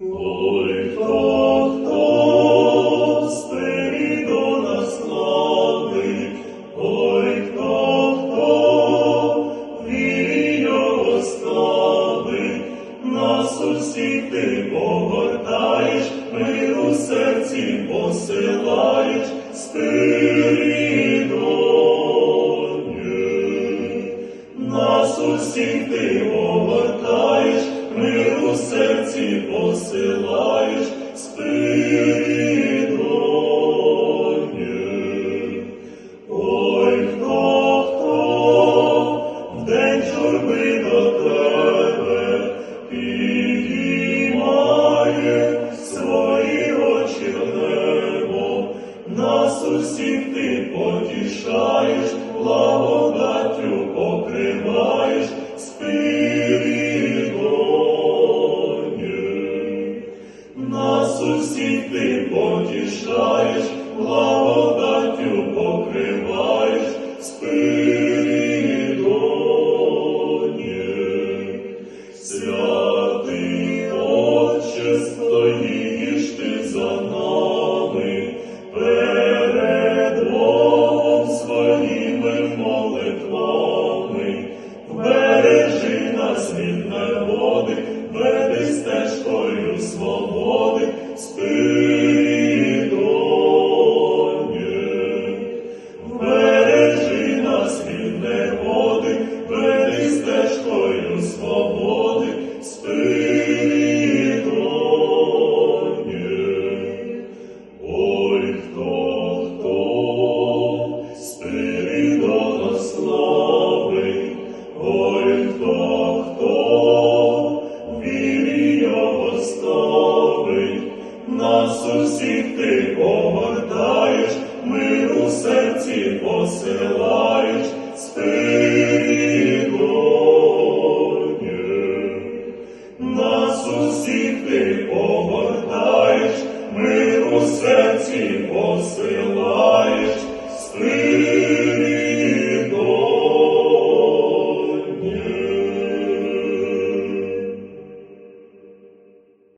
Ой, хто, хто спері до нас слави, хто, хто вірі його нас усіх ти повертаєш, мир у серці посилаєш, Спиридоне. Нас усіх ти усіх ти потішаєш, благодаттю покриваєш, Спиридоне. Нас усіх ти потішаєш, благодаттю нас усіх ти повертаєш, мир у серці посилаєш, спинонє. нас усіх ти повертаєш, мир у серці посилаєш.